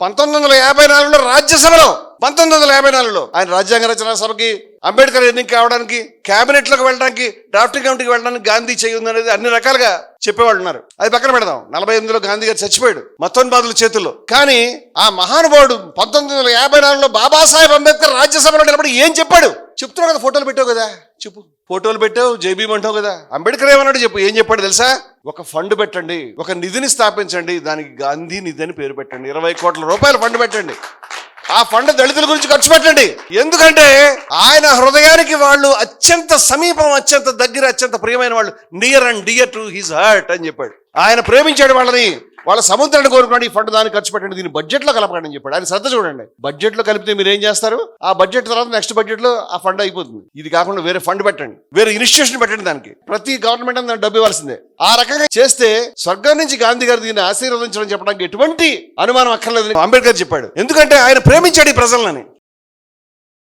పంతొమ్మిది వందల యాభై నాలుగులో రాజ్యసభలో పంతొమ్మిది వందల యాభై నాలుగులో ఆయన రాజ్యాంగ రచనా సభకి అంబేద్కర్ ఎన్నిక కావడానికి క్యాబినెట్లకు లోకి వెళ్ళడానికి డ్రాఫ్టింగ్ కమిటీకి వెళ్ళడానికి గాంధీ చేయి అనేది అన్ని రకాలుగా చెప్పేవాళ్ళు ఉన్నారు. అది పక్కన పెడదాం. నలభై ఎనిమిదిలో గాంధీ గారు చచ్చిపోయాడు మతోన్మాదుల చేతుల్లో. కానీ ఆ మహానుభావుడు పంతొమ్మిది వందల యాభై నాలుగులో బాబాసాహెబ్ అంబేద్కర్ రాజ్యసభలో నిలబడి ఏం చెప్పాడు? చెప్తున్నావు కదా ఫోటోలు పెట్టావు కదా. చెప్పు. ఫోటోలు పెట్టావు జేబీ అంటావు కదా. అంబేద్కర్ ఏమన్నాడు చెప్పు ఏం చెప్పాడు తెలుసా? ఒక ఫండ్ పెట్టండి ఒక నిధిని స్థాపించండి దానికి గాంధీ నిధి అని పేరు పెట్టండి ఇరవై కోట్ల రూపాయలు ఫండ్ పెట్టండి. ఆ ఫండ్ దళితుల గురించి ఖర్చు పెట్టండి. ఎందుకంటే ఆయన హృదయానికి వాళ్ళు అత్యంత సమీపం అత్యంత దగ్గర అత్యంత ప్రియమైన వాళ్ళు. Near and dear to his heart అని చెప్పాడు. ఆయన ప్రేమించాడు వాళ్ళని. వాళ్ళ సముద్రాన్ని కోరుకున్నాడు ఈ ఫండ్ దాన్ని ఖర్చు పెట్టండి దీన్ని బడ్జెట్లో కలపకండి అని చెప్పాడు. ఆయన శ్రద్ధ చూడండి. బడ్జెట్లో కలిపితే మీరు ఏం చేస్తారు? ఆ బడ్జెట్ తర్వాత నెక్స్ట్ బడ్జెట్లో ఆ ఫండ్ అయిపోతుంది. ఇది కాకుండా వేరే ఫండ్ పెట్టండి. వేరే ఇన్స్టిట్యూషన్ పెట్టండి దానికి. ప్రతి గవర్నమెంట్ దానికి డబ్బు ఇవ్వాల్సిందే. ఆ రకంగా చేస్తే స్వర్గం నుంచి గాంధీ గారు దీన్ని ఆశీర్వదించడం చెప్పడానికి ఎటువంటి అనుమానం అక్కర్లేదని అంబేద్కర్ చెప్పాడు. ఎందుకంటే ఆయన ప్రేమించాడు ఈ ప్రజలని